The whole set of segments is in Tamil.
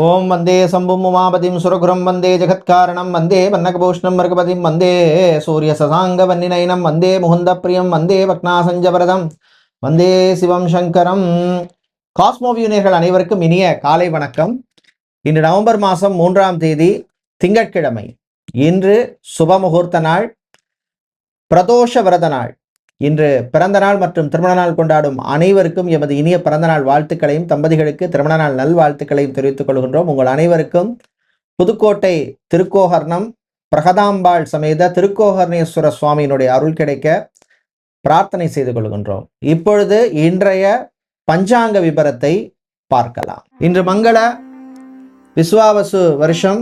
ஓம் வந்தே சம்பும் உமாபதிம் சுரகுரம் வந்தே ஜெகத்காரணம் வந்தே வன்னகபூஷ்ணம் மருகபதிம் வந்தே சூரிய சசாங்க வன்னிநயனம் வந்தே முகுந்த பிரியம் வந்தே பக்னாசஞ்சபரதம் வந்தே சிவம் சங்கரம். காஸ்மோவியூனியர்கள் அனைவருக்கும் இனிய காலை வணக்கம். இன்று நவம்பர் மாதம் மூன்றாம் தேதி திங்கட்கிழமை. இன்று சுப முகூர்த்த நாள் பிரதோஷ விரத நாள். இன்று பிறந்த நாள் மற்றும் திருமண நாள் கொண்டாடும் அனைவருக்கும் எமது இனிய பிறந்தநாள் வாழ்த்துக்களையும் தம்பதிகளுக்கு திருமண நாள் நல்வாழ்த்துக்களையும் தெரிவித்துக் கொள்கின்றோம். உங்கள் அனைவருக்கும் புதுக்கோட்டை திருக்கோகர்ணம் பிரகதாம்பாள் சமேத திருக்கோகர்ணேஸ்வர சுவாமியினுடைய அருள் கிடைக்க பிரார்த்தனை செய்து கொள்கின்றோம். இப்பொழுது இன்றைய பஞ்சாங்க விபரத்தை பார்க்கலாம். இன்று மங்கள விஸ்வாவசு வருஷம்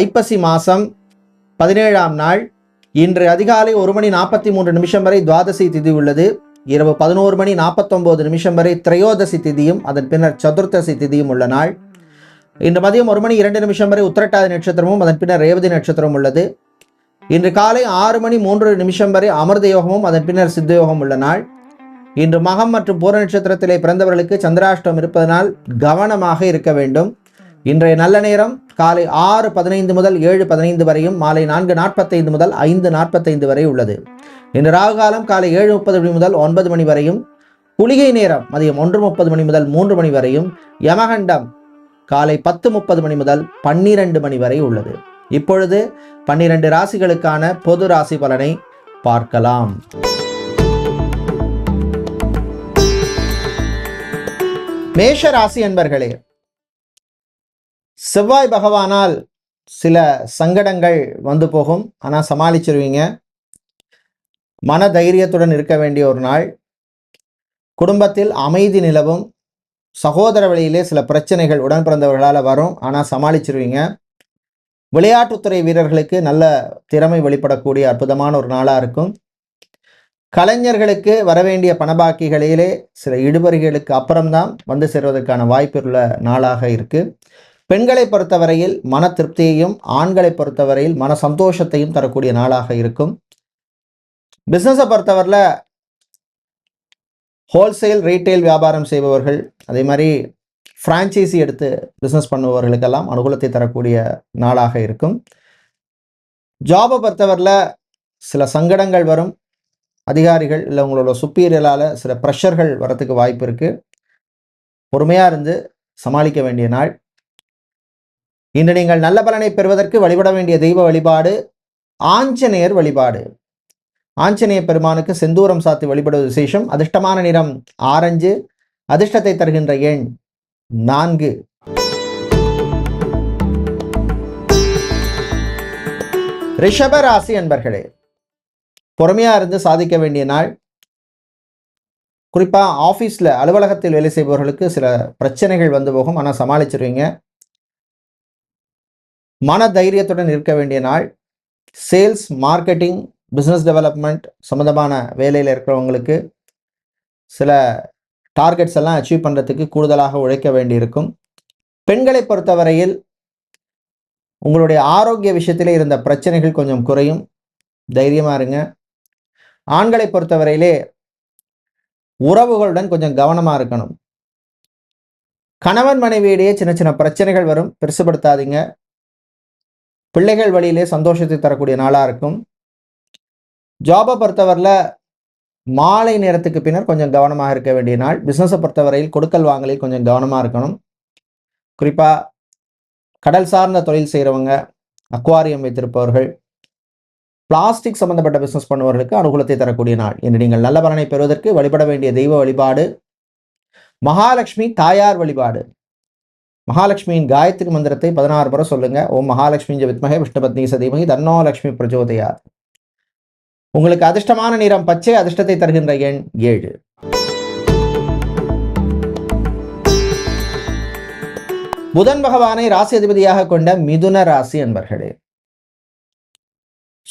ஐப்பசி மாதம் பதினேழாம் நாள் இன்று அதிகாலை ஒரு மணி நாற்பத்தி மூன்று நிமிஷம் வரை துவாதசி திதி உள்ளது. இரவு பதினோரு மணி நாற்பத்தொம்போது நிமிஷம் வரை திரையோதசி திதியும் அதன் பின்னர் சதுர்த்தசி திதியும் உள்ள நாள். இன்று மதியம் ஒரு மணி இரண்டு நிமிஷம் வரை உத்திரட்டாதி நட்சத்திரமும் அதன் பின்னர் ரேவதி நட்சத்திரமும் உள்ளது. இன்று காலை ஆறு மணி மூன்று நிமிஷம் வரை அமிர்த யோகமும் அதன் பின்னர் சித்த யோகம் உள்ள நாள். இன்று மகம் மற்றும் பூர நட்சத்திரத்திலே பிறந்தவர்களுக்கு சந்திராஷ்டம் இருப்பதனால் கவனமாக இருக்க வேண்டும். இன்றைய நல்ல நேரம் காலை ஆறு பதினைந்து முதல் ஏழு பதினைந்து வரையும் மாலை நான்கு நாற்பத்தைந்து முதல் ஐந்து நாற்பத்தைந்து வரை உள்ளது. இன்று ராகு காலம் காலை ஏழு முப்பது மணி முதல் ஒன்பது மணி வரையும் குளிகை நேரம் மதியம் ஒன்று முப்பது மணி முதல் மூன்று மணி வரையும் யமகண்டம் காலை பத்து முப்பது மணி முதல் பன்னிரண்டு மணி வரை உள்ளது. இப்பொழுது பன்னிரண்டு ராசிகளுக்கான பொது ராசி பலனை பார்க்கலாம். மேஷ ராசி அன்பர்களே செவ்வாய் பகவானால் சில சங்கடங்கள் வந்து போகும். ஆனால் சமாளிச்சிருவீங்க. மன தைரியத்துடன் இருக்க வேண்டிய ஒரு நாள். குடும்பத்தில் அமைதி நிலவும். சகோதர வழியிலே சில பிரச்சனைகள் உடன் பிறந்தவர்களால் வரும். ஆனால் சமாளிச்சிருவீங்க. விளையாட்டுத்துறை வீரர்களுக்கு நல்ல திறமை வெளிப்படக்கூடிய அற்புதமான ஒரு நாளாக இருக்கும். கலைஞர்களுக்கு வரவேண்டிய பணபாக்கிகளிலே சில இடுபறிகளுக்கு அப்புறம்தான் வந்து சேர்வதற்கான வாய்ப்புள்ள நாளாக இருக்குது பெண்களை பொறுத்தவரையில் மன திருப்தியையும் ஆண்களை பொறுத்தவரையில் மன சந்தோஷத்தையும் தரக்கூடிய நாளாக இருக்கும். பிஸ்னஸை பொறுத்தவரையில் ஹோல்சேல் ரீட்டைல் வியாபாரம் செய்பவர்கள் அதே மாதிரி ஃப்ரான்ச்சைசி எடுத்து பிஸ்னஸ் பண்ணுபவர்களுக்கெல்லாம் அனுகூலத்தை தரக்கூடிய நாளாக இருக்கும். ஜாபை பொறுத்தவரையில் சில சங்கடங்கள் வரும். அதிகாரிகள் இல்லை உங்களோட சுப்பீரியலால் சில ப்ரெஷர்கள் வரத்துக்கு வாய்ப்பு இருக்குது பொறுமையாக இருந்து சமாளிக்க வேண்டிய நாள். இன்று நீங்கள் நல்ல பலனை பெறுவதற்கு வழிபட வேண்டிய தெய்வ வழிபாடு ஆஞ்சநேயர் வழிபாடு. ஆஞ்சநேய பெருமானுக்கு செந்தூரம் சாத்தி வழிபடுவது விசேஷம். அதிர்ஷ்டமான நிறம் ஆரஞ்சு. அதிர்ஷ்டத்தை தருகின்ற எண் நான்கு. ரிஷப ராசி அன்பர்களே பொறுமையா இருந்து சாதிக்க வேண்டிய நாள். குறிப்பா ஆஃபீஸில் அலுவலகத்தில் வேலை செய்பவர்களுக்கு சில பிரச்சனைகள் வந்து போகும். ஆனால் சமாளிச்சிருவீங்க. மன தைரியத்துடன் இருக்க வேண்டிய நாள். சேல்ஸ் மார்க்கெட்டிங் பிஸ்னஸ் டெவலப்மெண்ட் சம்மந்தமான வேலையில் இருக்கிறவங்களுக்கு சில டார்கெட்ஸ் எல்லாம் அச்சீவ் பண்ணுறதுக்கு கூடுதலாக உழைக்க வேண்டியிருக்கும். பெண்களை பொறுத்தவரையில் உங்களுடைய ஆரோக்கிய விஷயத்திலே இருந்த பிரச்சனைகள் கொஞ்சம் குறையும். தைரியமாக இருங்க. ஆண்களை பொறுத்தவரையிலே உறவுகளுடன் கொஞ்சம் கவனமாக இருக்கணும். கணவன் மனைவியிடையே சின்ன சின்ன பிரச்சனைகள் வரும். பெருசுபடுத்தாதீங்க. பிள்ளைகள் வழியிலே சந்தோஷத்தை தரக்கூடிய நாளாக இருக்கும். ஜாபை பொறுத்தவரையில் மாலை நேரத்துக்கு பின்னர் கொஞ்சம் கவனமாக இருக்க வேண்டிய நாள். பிஸ்னஸை பொறுத்தவரையில் கொடுக்கல் வாங்கலில் கொஞ்சம் கவனமாக இருக்கணும். குறிப்பாக கடல் சார்ந்த தொழில் செய்கிறவங்க அக்வாரியம் வைத்திருப்பவர்கள் பிளாஸ்டிக் சம்பந்தப்பட்ட பிஸ்னஸ் பண்ணுவவர்களுக்கு அனுகூலத்தை தரக்கூடிய நாள். என்று நீங்கள் நல்ல பலனை பெறுவதற்கு வழிபட வேண்டிய தெய்வ வழிபாடு மகாலட்சுமி தாயார் வழிபாடு. மகாலட்சுமியின் காயத்ரி மந்திரத்தை பதினாறு முறை சொல்லுங்க. ஓம் மகாலட்சுமி வித்மகே விஷ்ணுபத்னி சதீமகி தன்னோ லட்சுமி பிரஜோதயா உங்களுக்கு அதிர்ஷ்டமான நிறம் பச்சை அதிர்ஷ்டத்தை தருகின்ற எண் ஏழு. புதன் பகவானை ராசி அதிபதியாக கொண்ட மிதுன ராசி என்பர்களே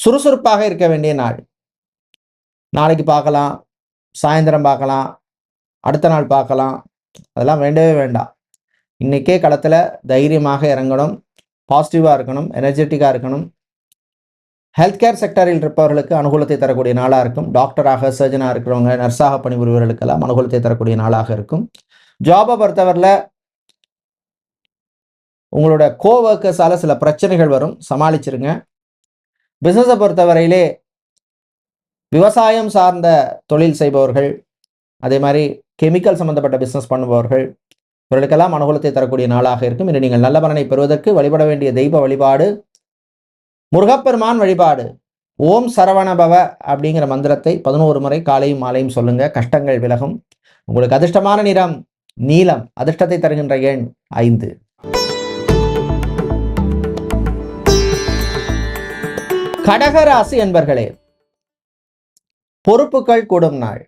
சுறுசுறுப்பாக இருக்க வேண்டிய நாள். நாளைக்கு பார்க்கலாம் சாயந்தரம் பார்க்கலாம் அடுத்த நாள் பார்க்கலாம். அதெல்லாம் வேண்டவே வேண்டாம். இன்றைக்கே களத்தில் தைரியமாக இறங்கணும் பாசிட்டிவாக இருக்கணும் எனர்ஜெட்டிக்காக இருக்கணும். ஹெல்த் கேர் செக்டரில் இருப்பவர்களுக்கு அனுகூலத்தை தரக்கூடிய நாளாக இருக்கும். டாக்டராக சர்ஜனாக இருக்கிறவங்க நர்ஸாக பணிபுரிவர்களுக்கெல்லாம் அனுகூலத்தை தரக்கூடிய நாளாக இருக்கும். ஜாபை பொறுத்தவரையில் உங்களோட கோவர்க்கர்ஸால் சில பிரச்சனைகள் வரும். சமாளிச்சிருங்க. பிஸ்னஸை பொறுத்தவரையிலே விவசாயம் சார்ந்த தொழில் செய்பவர்கள் அதே மாதிரி கெமிக்கல் சம்மந்தப்பட்ட பிஸ்னஸ் பண்ணுபவர்கள் இவர்களுக்கெல்லாம் அனுகூலத்தை தரக்கூடிய நாளாக இருக்கும். இன்று நீங்கள் நல்ல பலனை பெறுவதற்கு வழிபட வேண்டிய தெய்வ வழிபாடு முருகப்பெருமான் வழிபாடு ஓம் சரவணபவ அப்படிங்கிற மந்திரத்தை பதினோரு முறை காலையும் மாலையும் சொல்லுங்க. கஷ்டங்கள் விலகும். உங்களுக்கு அதிர்ஷ்டமான நிறம் நீலம் அதிர்ஷ்டத்தை தருகின்ற எண் ஐந்து. கடகராசி என்பர்களே பொறுப்புகள் கூடும் நாள்.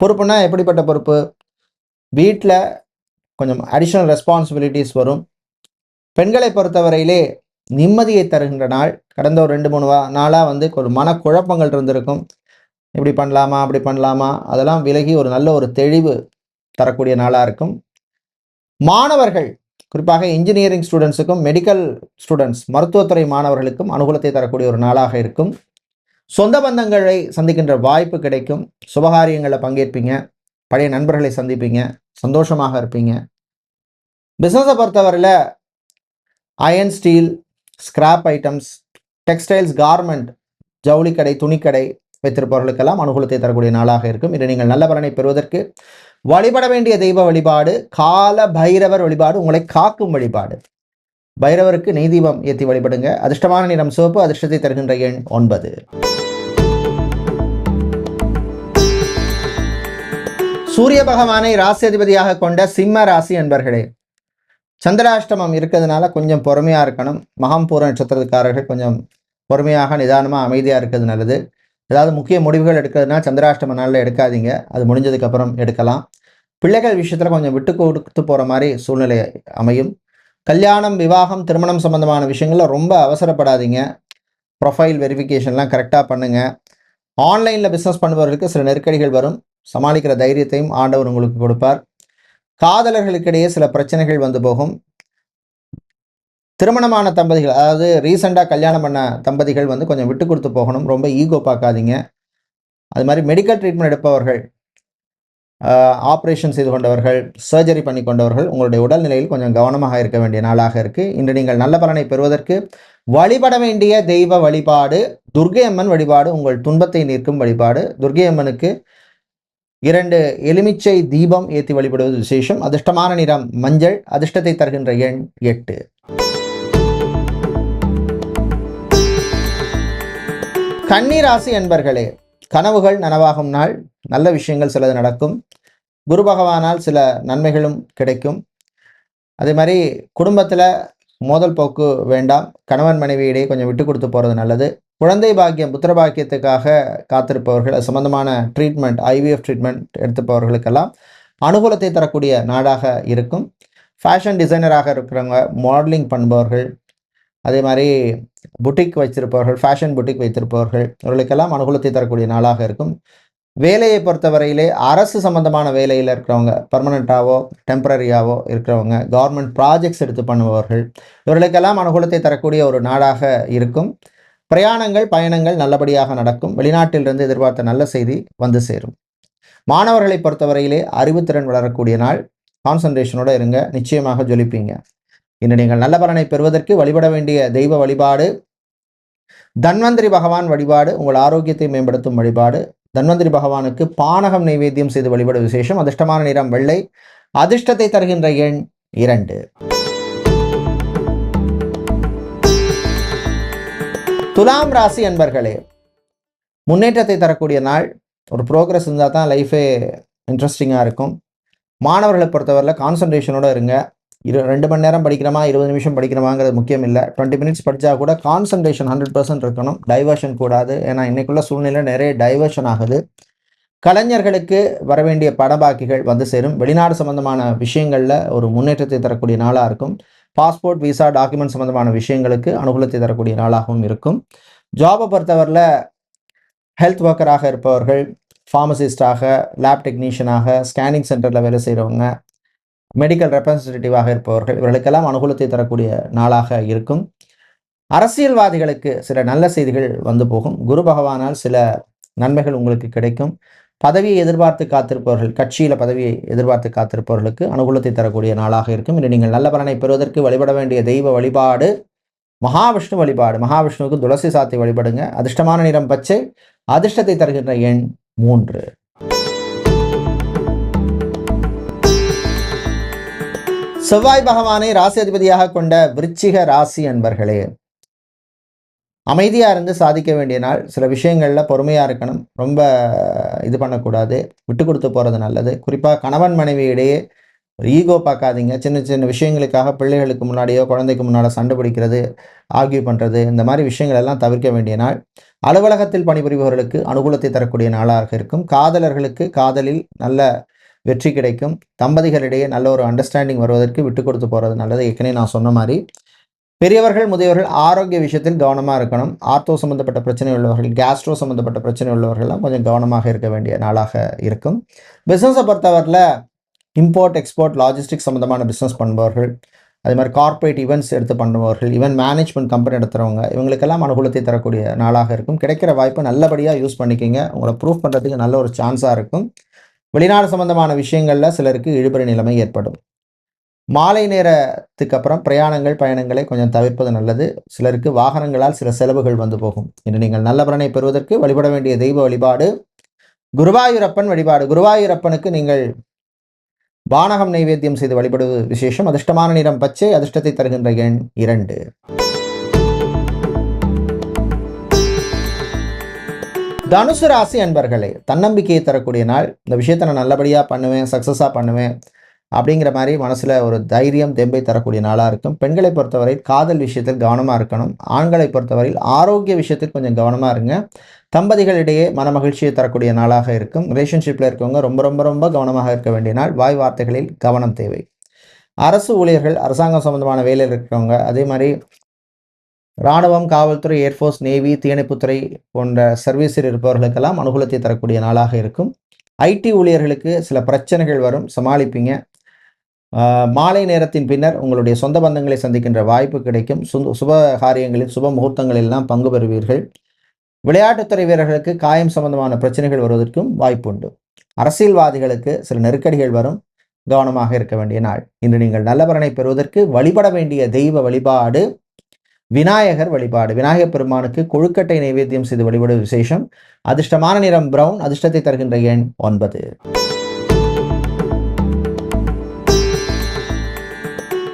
பொறுப்புனா எப்படிப்பட்ட பொறுப்பு? வீட்டில் கொஞ்சம் அடிஷ்னல் ரெஸ்பான்சிபிலிட்டிஸ் வரும். பெண்களை பொறுத்தவரையிலே நிம்மதியை தருகின்ற நாள். கடந்த ஒரு ரெண்டு மூணு வா நாளாக வந்து ஒரு மனக்குழப்பங்கள் இருந்திருக்கும். இப்படி பண்ணலாமா அப்படி பண்ணலாமா? அதெல்லாம் விலகி ஒரு நல்ல ஒரு தெளிவு தரக்கூடிய நாளாக இருக்கும். மாணவர்கள் குறிப்பாக இன்ஜினியரிங் ஸ்டூடெண்ட்ஸுக்கும் மெடிக்கல் ஸ்டூடெண்ட்ஸ் மருத்துவத்துறை மாணவர்களுக்கும் அனுகூலத்தை தரக்கூடிய ஒரு நாளாக இருக்கும். சொந்த பந்தங்களை சந்திக்கின்ற வாய்ப்பு கிடைக்கும். சுபகாரியங்களில் பங்கேற்பீங்க. பழைய நண்பர்களை சந்திப்பீங்க. சந்தோஷமாக இருப்பீங்க. பிஸ்னஸை பொறுத்தவரையில் iron steel scrap items textiles garment ஜவுளிக்கடை துணிக்கடை வைத்திருப்பவர்களுக்கெல்லாம் அனுகூலத்தை தரக்கூடிய நாளாக இருக்கும். இன்று நீங்கள் நல்ல பலனை பெறுவதற்கு வழிபட வேண்டிய தெய்வ வழிபாடு கால பைரவர் வழிபாடு உங்களை காக்கும் வழிபாடு. பைரவருக்கு நெய் தீபம் ஏற்றி வழிபடுங்க. அதிர்ஷ்டமான நிறம் சிவப்பு அதிர்ஷ்டத்தை தருகின்ற எண் ஒன்பது. சூரிய பகவானை ராசியதிபதியாக கொண்ட சிம்ம ராசி என்பர்களே சந்திராஷ்டமம் இருக்கிறதுனால கொஞ்சம் பொறுமையாக இருக்கணும். மகம் பூர நட்சத்திரக்காரர்கள் கொஞ்சம் பொறுமையாக நிதானமாக அமைதியாக இருக்கிறது நல்லது. ஏதாவது முக்கிய முடிவுகள் எடுக்கிறதுனா சந்திராஷ்டம நாளில் எடுக்காதீங்க. அது முடிஞ்சதுக்கப்புறம் எடுக்கலாம். பிள்ளைகள் விஷயத்தில் கொஞ்சம் விட்டு கொடுத்து போகிற மாதிரி சூழ்நிலை அமையும். கல்யாணம் விவாகம் திருமணம் சம்பந்தமான விஷயங்களில் ரொம்ப அவசரப்படாதீங்க. ப்ரொஃபைல் வெரிஃபிகேஷன்லாம் கரெக்டாக பண்ணுங்கள் ஆன்லைனில் பிஸ்னஸ் பண்ணுபவர்களுக்கு சில நெருக்கடிகள் வரும். சமாளிக்கிற தைரியத்தையும் ஆண்டவர் உங்களுக்கு கொடுப்பார். காதலர்களுக்கிடையே சில பிரச்சனைகள் வந்து போகும். திருமணமான தம்பதிகள் அதாவது ரீசெண்டாக கல்யாணம் பண்ண தம்பதிகள் வந்து கொஞ்சம் விட்டு கொடுத்து போகணும். ரொம்ப ஈகோ பார்க்காதீங்க. அது மாதிரி மெடிக்கல் ட்ரீட்மெண்ட் எடுப்பவர்கள் ஆப்ரேஷன் செய்து கொண்டவர்கள் சர்ஜரி பண்ணி கொண்டவர்கள் உங்களுடைய உடல்நிலையில் கொஞ்சம் கவனமாக இருக்க வேண்டிய நாளாக இருக்குது இன்று நீங்கள் நல்ல பலனை பெறுவதற்கு வழிபட வேண்டிய தெய்வ வழிபாடு துர்கை அம்மன் வழிபாடு உங்கள் துன்பத்தை நீர்க்கும் வழிபாடு. துர்கை அம்மனுக்கு இரண்டு எலுமிச்சை தீபம் ஏற்றி வழிபடுவது விசேஷம். அதிர்ஷ்டமான நிறம் மஞ்சள். அதிர்ஷ்டத்தை தருகின்ற எண் எட்டு. கன்னிராசி என்பர்களே கனவுகள் நனவாகும் நாள். நல்ல விஷயங்கள் சிலது நடக்கும். குரு பகவானால் சில நன்மைகளும் கிடைக்கும். அதே மாதிரி குடும்பத்தில் மோதல் போக்கு வேண்டாம். கணவன் மனைவியிடையே கொஞ்சம் விட்டு கொடுத்து போகிறது நல்லது. குழந்தை பாக்கியம் புத்திர பாக்கியத்துக்காக காத்திருப்பவர்கள் சம்மந்தமான சம்பந்தமான ட்ரீட்மெண்ட் ஐவிஎஃப் ட்ரீட்மெண்ட் எடுத்துப்பவர்களுக்கெல்லாம் அனுகூலத்தை தரக்கூடிய நாடாக இருக்கும். ஃபேஷன் டிசைனராக இருக்கிறவங்க மாடலிங் பண்ணுபவர்கள் அதே மாதிரி புட்டிக் வைத்திருப்பவர்கள் ஃபேஷன் புட்டிக் வைத்திருப்பவர்கள் இவர்களுக்கெல்லாம் அனுகூலத்தை தரக்கூடிய நாளாக இருக்கும். வேலையை பொறுத்தவரையிலே அரசு சம்பந்தமான வேலையில் இருக்கிறவங்க பர்மனண்ட்டாவோ டெம்பரரியாவோ இருக்கிறவங்க கவர்மெண்ட் ப்ராஜெக்ட்ஸ் எடுத்து பண்ணுபவர்கள் இவர்களுக்கெல்லாம் அனுகூலத்தை தரக்கூடிய ஒரு நாடாக இருக்கும். பிரயாணங்கள் பயணங்கள் நல்லபடியாக நடக்கும். வெளிநாட்டிலிருந்து எதிர்பார்த்த நல்ல செய்தி வந்து சேரும். மாணவர்களை பொறுத்தவரையிலே அறிவுத்திறன் வளரக்கூடிய நாள். கான்சன்ட்ரேஷனோடு இருங்க. நிச்சயமாக ஜொலிப்பீங்க. இன்று நீங்கள் நல்ல பலனை பெறுவதற்கு வழிபட வேண்டிய தெய்வ வழிபாடு. தன்வந்திரி பகவான் வழிபாடு உங்கள் ஆரோக்கியத்தை மேம்படுத்தும் வழிபாடு. தன்வந்திரி பகவானுக்கு பானகம் நைவேத்தியம் செய்து வழிபட விசேஷம். அதிர்ஷ்டமான நிறம் வெள்ளை. அதிர்ஷ்டத்தை தருகின்ற எண் இரண்டு. துலாம் ராசி என்பர்களே முன்னேற்றத்தை தரக்கூடிய நாள். ஒரு ப்ரோக்ரஸ் இருந்தால் தான் லைஃபே இன்ட்ரெஸ்டிங்காக இருக்கும். மாணவர்களை பொறுத்தவரையில் கான்சன்ட்ரேஷனோடு இருங்க. இரு ரெண்டு மணி நேரம் படிக்கிறோமா இருபது நிமிஷம் படிக்கிறோமாங்கிறது முக்கியம் இல்லை. டுவெண்ட்டி மினிட்ஸ் படித்தா கூட கான்சன்ட்ரேஷன் ஹண்ட்ரட் பர்சன்ட் இருக்கணும். டைவர்ஷன் கூடாது. ஏன்னா இன்னைக்குள்ள சூழ்நிலை நிறைய டைவர்ஷன் ஆகுது. கலைஞர்களுக்கு வரவேண்டிய படபாக்கிகள் வந்து சேரும். வெளிநாடு சம்பந்தமான விஷயங்களில் ஒரு முன்னேற்றத்தை தரக்கூடிய நாளாக இருக்கும். பாஸ்போர்ட் விசா டாக்குமெண்ட் சம்பந்தமான விஷயங்களுக்கு அனுகூலத்தை தரக்கூடிய நாளாகவும் இருக்கும். ஜாபை பொறுத்தவரையில் ஹெல்த் ஒர்க்கராக இருப்பவர்கள் ஃபார்மசிஸ்டாக லேப் டெக்னீஷியனாக ஸ்கேனிங் சென்டரில் வேலை செய்கிறவங்க மெடிக்கல் ரெப்ரசன்டேட்டிவாக இருப்பவர்கள் இவர்களுக்கெல்லாம் அனுகூலத்தை தரக்கூடிய நாளாக இருக்கும். அரசியல்வாதிகளுக்கு சில நல்ல செய்திகள் வந்து போகும். குரு பகவானால் சில நன்மைகள் உங்களுக்கு கிடைக்கும். பதவியை எதிர்பார்த்து காத்திருப்பவர்கள் கட்சியில் பதவியை எதிர்பார்த்து காத்திருப்பவர்களுக்கு அனுகூலத்தை தரக்கூடிய நாளாக இருக்கும். இன்று நீங்கள் நல்ல பலனை பெறுவதற்கு வழிபட வேண்டிய தெய்வ வழிபாடு மகாவிஷ்ணு வழிபாடு. மகாவிஷ்ணுவுக்கு துளசி சாத்தி வழிபடுங்க. அதிர்ஷ்டமான நிறம் பச்சை அதிர்ஷ்டத்தை தருகின்ற எண் மூன்று. செவ்வாய் பகவானை ராசி அதிபதியாக கொண்ட விருச்சிக ராசி அன்பர்களே அமைதியாக இருந்து சாதிக்க வேண்டிய நாள் சில விஷயங்களில் பொறுமையாக இருக்கணும். ரொம்ப இது பண்ணக்கூடாது. விட்டு கொடுத்து போகிறது நல்லது. குறிப்பாக கணவன் மனைவி இடையே ஒரு ஈகோ பார்க்காதீங்க. சின்ன சின்ன விஷயங்களுக்காக பிள்ளைகளுக்கு முன்னாடியோ குழந்தைக்கு முன்னாடி சண்டை பிடிக்கிறது ஆர்கியூ பண்ணுறது இந்த மாதிரி விஷயங்கள் எல்லாம் தவிர்க்க வேண்டிய நாள். அலுவலகத்தில் பணிபுரிபவர்களுக்கு அனுகூலத்தை தரக்கூடிய நாளாக இருக்கும். காதலர்களுக்கு காதலில் நல்ல வெற்றி கிடைக்கும். தம்பதிகளிடையே நல்ல ஒரு அண்டர்ஸ்டாண்டிங் வருவதற்கு விட்டு கொடுத்து போகிறது நல்லது. ஏற்கனவே நான் சொன்ன மாதிரி பெரியவர்கள் முதியவர்கள் ஆரோக்கிய விஷயத்தில் கவனமாக இருக்கணும். ஆர்த்தோ சம்மந்தப்பட்ட பிரச்சனை உள்ளவர்கள் கேஸ்ட்ரோ சம்மந்தப்பட்ட பிரச்சனை உள்ளவர்கள்லாம் கொஞ்சம் கவனமாக இருக்க வேண்டிய நாளாக இருக்கும். பிஸ்னஸை பொறுத்தவரையில் இம்போர்ட் எக்ஸ்போர்ட் லாஜிஸ்டிக் சம்மந்தமான பிஸ்னஸ் பண்ணுபவர்கள் அதே மாதிரி கார்ப்பரேட் ஈவெண்ட்ஸ் எடுத்து பண்ணுபவர்கள் ஈவன் மேனேஜ்மெண்ட் கம்பெனி நடத்துகிறவங்க இவங்களுக்கெல்லாம் அனுகூலத்தை தரக்கூடிய நாளாக இருக்கும். கிடைக்கிற வாய்ப்பை நல்லபடியாக யூஸ் பண்ணிக்கிங்க. உங்களை ப்ரூஃப் பண்ணுறதுக்கு நல்ல ஒரு சான்ஸாக இருக்கும். வெளிநாடு சம்பந்தமான விஷயங்களில் சிலருக்கு இழுபறி நிலைமை ஏற்படும். மாலை நேரத்துக்கு அப்புறம் பிரயாணங்கள் பயணங்களை கொஞ்சம் தவிர்ப்பது நல்லது. சிலருக்கு வாகனங்களால் சில செலவுகள் வந்து போகும். இன்று நீங்கள் நல்ல பலனை பெறுவதற்கு வழிபட வேண்டிய தெய்வ வழிபாடு குருவாயூரப்பன் வழிபாடு. குருவாயூரப்பனுக்கு நீங்கள் வானகம் நைவேத்தியம் செய்து வழிபடுவது விசேஷம். அதிர்ஷ்டமான நிறம் பச்சை அதிர்ஷ்டத்தை தருகின்ற எண் இரண்டு. தனுசு ராசி அன்பர்களே தன்னம்பிக்கையை தரக்கூடிய நாள். இந்த விஷயத்தை நான் நல்லபடியாக பண்ணுவேன் சக்ஸஸாக பண்ணுவேன். அப்படிங்கிற மாதிரி மனசில் ஒரு தைரியம் தெம்பை தரக்கூடிய நாளாக இருக்கும். பெண்களை பொறுத்தவரை காதல் விஷயத்தில் கவனமாக இருக்கணும். ஆண்களை பொறுத்தவரையில் ஆரோக்கிய விஷயத்தில் கொஞ்சம் கவனமாக இருங்க. தம்பதிகளிடையே மன மகிழ்ச்சியை தரக்கூடிய நாளாக இருக்கும். ரிலேஷன்ஷிப்பில் இருக்கவங்க ரொம்ப ரொம்ப ரொம்ப கவனமாக இருக்க வேண்டிய நாள். வாய் வார்த்தைகளில் கவனம் தேவை. அரசு ஊழியர்கள் அரசாங்கம் சம்பந்தமான வேலையில் இருக்கிறவங்க அதே மாதிரி இராணுவம் காவல்துறை ஏர்ஃபோர்ஸ் நேவி தீயணைப்புத்துறை போன்ற சர்வீஸில் இருப்பவர்களுக்கெல்லாம் அனுகூலத்தை தரக்கூடிய நாளாக இருக்கும். ஐடி ஊழியர்களுக்கு சில பிரச்சனைகள் வரும். சமாளிப்பீங்க. மாலை நேரத்தின் பின்னர் உங்களுடைய சொந்த பந்தங்களை சந்திக்கின்ற வாய்ப்பு கிடைக்கும். சுப காரியங்களில் சுப முகூர்த்தங்களெல்லாம் பங்கு பெறுவீர்கள். விளையாட்டுத்துறை வீரர்களுக்கு காயம் சம்பந்தமான பிரச்சனைகள் வருவதற்கும் வாய்ப்பு உண்டு அரசியல்வாதிகளுக்கு சில நெருக்கடிகள் வரும். கவனமாக இருக்க வேண்டிய நாள். இன்று நீங்கள் நல்லவரனை பெறுவதற்கு வழிபட வேண்டிய தெய்வ வழிபாடு விநாயகர் வழிபாடு. விநாயகர் பெருமானுக்கு கொழுக்கட்டை நைவேத்தியம் செய்து வழிபடும் விசேஷம். அதிர்ஷ்டமான நிறம் பிரவுன் அதிர்ஷ்டத்தை தருகின்ற எண் ஒன்பது.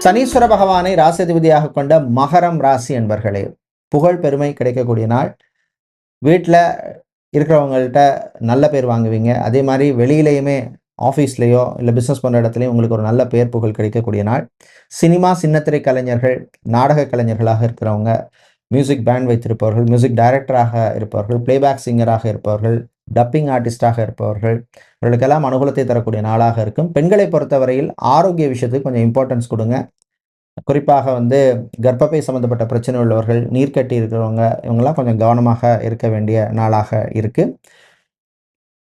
சனீஸ்வர பகவானை ராசிதிபதியாக கொண்ட மகரம் ராசி என்பர்களே புகழ் பெருமை கிடைக்கக்கூடிய நாள். வீட்டில் இருக்கிறவங்கள்ட்ட நல்ல பேர் வாங்குவீங்க. அதே மாதிரி வெளியிலையுமே ஆஃபீஸ்லேயோ இல்லை பிஸ்னஸ் பண்ணுற இடத்துலையும் உங்களுக்கு ஒரு நல்ல பேர் புகழ் கிடைக்கக்கூடிய நாள். சினிமா சின்னத்திரை கலைஞர்கள் நாடக கலைஞர்களாக இருக்கிறவங்க மியூசிக் பேண்ட் வைத்திருப்பவர்கள் மியூசிக் டைரக்டராக இருப்பவர்கள் பிளேபேக் சிங்கராக இருப்பவர்கள் டப்பிங் ஆர்டிஸ்டாக இருப்பவர்கள் இவர்களுக்கெல்லாம் அனுகூலத்தை தரக்கூடிய நாளாக இருக்கும். பெண்களை பொறுத்தவரையில் ஆரோக்கிய விஷயத்துக்கு கொஞ்சம் இம்பார்ட்டன்ஸ் கொடுங்க. குறிப்பாக வந்து கர்ப்பப்பை சம்மந்தப்பட்ட பிரச்சனை உள்ளவர்கள் நீர்க்கட்டி இருக்கிறவங்க இவங்கெல்லாம் கொஞ்சம் கவனமாக இருக்க வேண்டிய நாளாக இருக்குது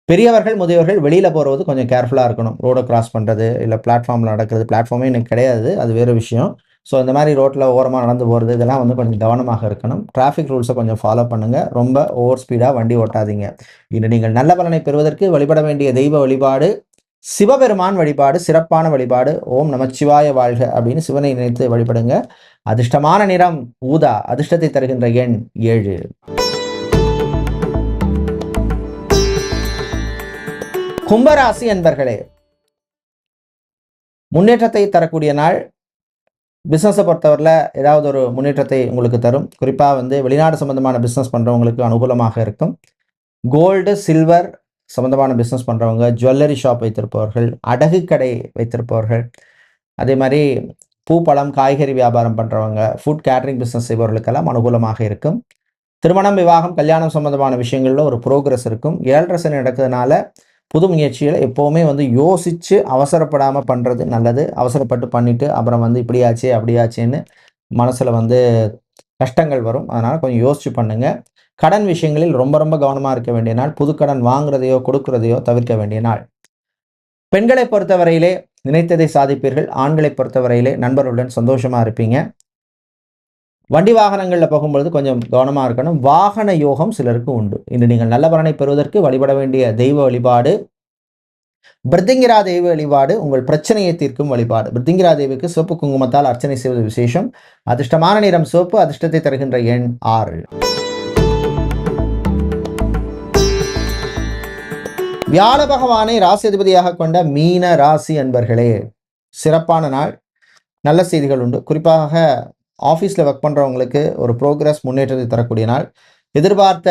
பெரியவர்கள் முதியவர்கள் வெளியில் போகிறது கொஞ்சம் கேர்ஃபுல்லாக இருக்கணும். ரோடை கிராஸ் பண்ணுறது இல்லை பிளாட்ஃபார்மில் நடக்கிறது பிளாட்ஃபார்மே எனக்கு கிடையாது அது வேறு விஷயம். ஸோ இந்த மாதிரி ரோட்டில் ஓரமாக நடந்து போகிறது இதெல்லாம் வந்து கொஞ்சம் கவனமாக இருக்கணும். டிராஃபிக் ரூல்ஸை கொஞ்சம் ஃபாலோ பண்ணுங்கள் ரொம்ப ஓவர் ஸ்பீடாக வண்டி ஓட்டாதீங்க. இன்று நீங்கள் நல்ல பலனை பெறுவதற்கு வழிபட வேண்டிய தெய்வ வழிபாடு சிவபெருமான் வழிபாடு சிறப்பான வழிபாடு ஓம் நமச்சிவாய வாழ்க அப்படின்னு சிவனை நினைத்து வழிபடுங்க. அதிர்ஷ்டமான நிறம் ஊதா அதிர்ஷ்டத்தை தருகின்ற எண் ஏழு. கும்பராசி என்பர்களே முன்னேற்றத்தை தரக்கூடிய நாள் பிஸ்னஸை பொறுத்தவரையில் ஏதாவது ஒரு முன்னேற்றத்தை உங்களுக்கு தரும். குறிப்பாக வந்து வெளிநாடு சம்மந்தமான பிஸ்னஸ் பண்ணுறவங்களுக்கு அனுகூலமாக இருக்கும். கோல்டு சில்வர் சம்மந்தமான பிஸ்னஸ் பண்ணுறவங்க ஜுவல்லரி ஷாப் வைத்திருப்பவர்கள் அடகு கடை வைத்திருப்பவர்கள் அதே மாதிரி பூ பழம் காய்கறி வியாபாரம் பண்ணுறவங்க ஃபுட் கேட்ரிங் பிஸ்னஸ் செய்பவர்களுக்கெல்லாம் அனுகூலமாக இருக்கும். திருமணம் விவாகம் கல்யாணம் சம்மந்தமான விஷயங்களில் ஒரு ப்ரோக்ரஸ் இருக்கும். ஏழரை சனி நடக்கிறதுனால புது முயற்சிகளை எப்போவுமே வந்து யோசித்து அவசரப்படாமல் பண்ணுறது நல்லது. அவசரப்பட்டு பண்ணிவிட்டு அப்புறம் வந்து இப்படியாச்சே அப்படியாச்சேன்னு மனசில் வந்து கஷ்டங்கள் வரும். அதனால் கொஞ்சம் யோசித்து பண்ணுங்கள் கடன் விஷயங்களில் ரொம்ப ரொம்ப கவனமாக இருக்க வேண்டிய நாள். புது கடன் வாங்குறதையோ கொடுக்கறதையோ தவிர்க்க வேண்டிய நாள். பெண்களை பொறுத்தவரையிலே நினைத்ததை சாதிப்பீர்கள். ஆண்களை பொறுத்தவரையிலே நண்பர்களுடன் சந்தோஷமாக இருப்பீங்க. வண்டி வாகனங்களில் போகும்பொழுது கொஞ்சம் கவனமாக இருக்கணும். வாகன யோகம் சிலருக்கு உண்டு. இன்று நீங்கள் நல்ல பலனை பெறுவதற்கு வழிபட வேண்டிய தெய்வ வழிபாடு பிருத்திங்கிரா தெய்வ வழிபாடு உங்கள் பிரச்சனையை தீர்க்கும் வழிபாடு. பிருத்திங்கிரா தேவிக்கு சிவப்பு குங்குமத்தால் அர்ச்சனை செய்வது விசேஷம். அதிர்ஷ்டமான நிறம் சிவப்பு அதிர்ஷ்டத்தை தருகின்ற எண் ஆறு. வியாழ பகவானை ராசி அதிபதியாக கொண்ட மீன ராசி அன்பர்களே சிறப்பான நாள். நல்ல செய்திகள் உண்டு. குறிப்பாக ஆஃபீஸில் ஒர்க் பண்ணுறவங்களுக்கு ஒரு ப்ரோக்ரஸ் முன்னேற்றத்தை தரக்கூடிய நாள். எதிர்பார்த்த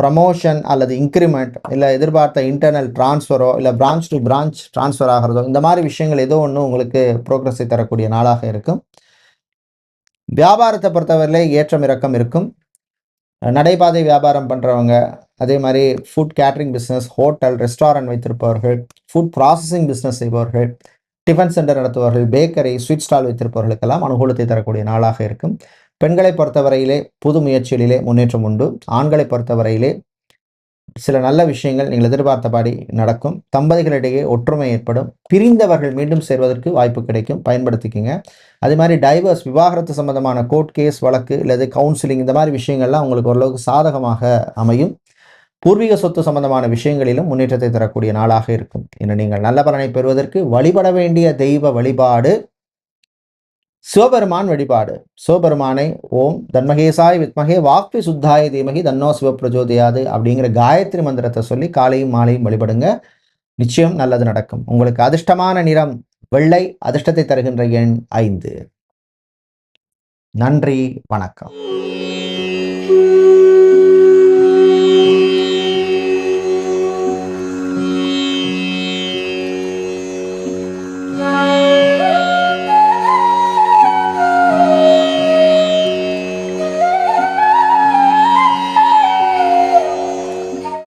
ப்ரமோஷன் அல்லது இன்க்ரிமெண்ட் இல்லை எதிர்பார்த்த இன்டர்னல் ட்ரான்ஸ்ஃபரோ இல்லை பிரான்ச் டு பிரான்ச் ட்ரான்ஸ்ஃபர் ஆகிறதோ இந்த மாதிரி விஷயங்கள் ஏதோ ஒன்று உங்களுக்கு ப்ரோக்ரஸை தரக்கூடிய நாளாக இருக்கும். வியாபாரத்தை பொறுத்தவரையிலே ஏற்றம் இறக்கம் இருக்கும். நடைபாதை வியாபாரம் பண்ணுறவங்க அதே மாதிரி food catering business hotel restaurant வைத்திருப்பவர்கள் ஃபுட் ப்ராசஸிங் பிஸ்னஸ் செய்பவர்கள் டிஃபன் சென்டர் நடத்துபவர்கள் பேக்கரி ஸ்வீட் ஸ்டால் வைத்திருப்பவர்களுக்கெல்லாம் அனுகூலத்தை தரக்கூடிய நாளாக இருக்கும். பெண்களை பொறுத்தவரையிலே புது முயற்சிகளிலே முன்னேற்றம் உண்டு. ஆண்களை பொறுத்தவரையிலே சில நல்ல விஷயங்கள் நீங்கள் எதிர்பார்த்தபடி நடக்கும். தம்பதிகளிடையே ஒற்றுமை ஏற்படும். பிரிந்தவர்கள் மீண்டும் சேர்வதற்கு வாய்ப்பு கிடைக்கும். பயன்படுத்திக்கிங்க. அதே மாதிரி டைவர்ஸ் விவாகரத்து சம்பந்தமான கோர்ட் கேஸ் வழக்கு அல்லது கவுன்சிலிங் இந்த மாதிரி விஷயங்கள்லாம் உங்களுக்கு ஓரளவுக்கு சாதகமாக அமையும். பூர்வீக சொத்து சம்பந்தமான விஷயங்களிலும் முன்னேற்றத்தை தரக்கூடிய நாளாக இருக்கும். இன்று நீங்கள் நல்ல பலனை பெறுவதற்கு வழிபட வேண்டிய தெய்வ வழிபாடு சிவபெருமான் வழிபாடு. சிவபெருமானை ஓம் தன்மகேசாய் வித்மகே வாக்பி சுத்தாய தீமகி தன்னோ சிவப்பிரஜோதியாது அப்படிங்கிற காயத்ரி மந்திரத்தை சொல்லி காலையும் மாலையும் வழிபடுங்க. நிச்சயம் நல்லது நடக்கும். உங்களுக்கு அதிர்ஷ்டமான நிறம் வெள்ளை அதிர்ஷ்டத்தை தருகின்ற எண் ஐந்து. நன்றி வணக்கம்.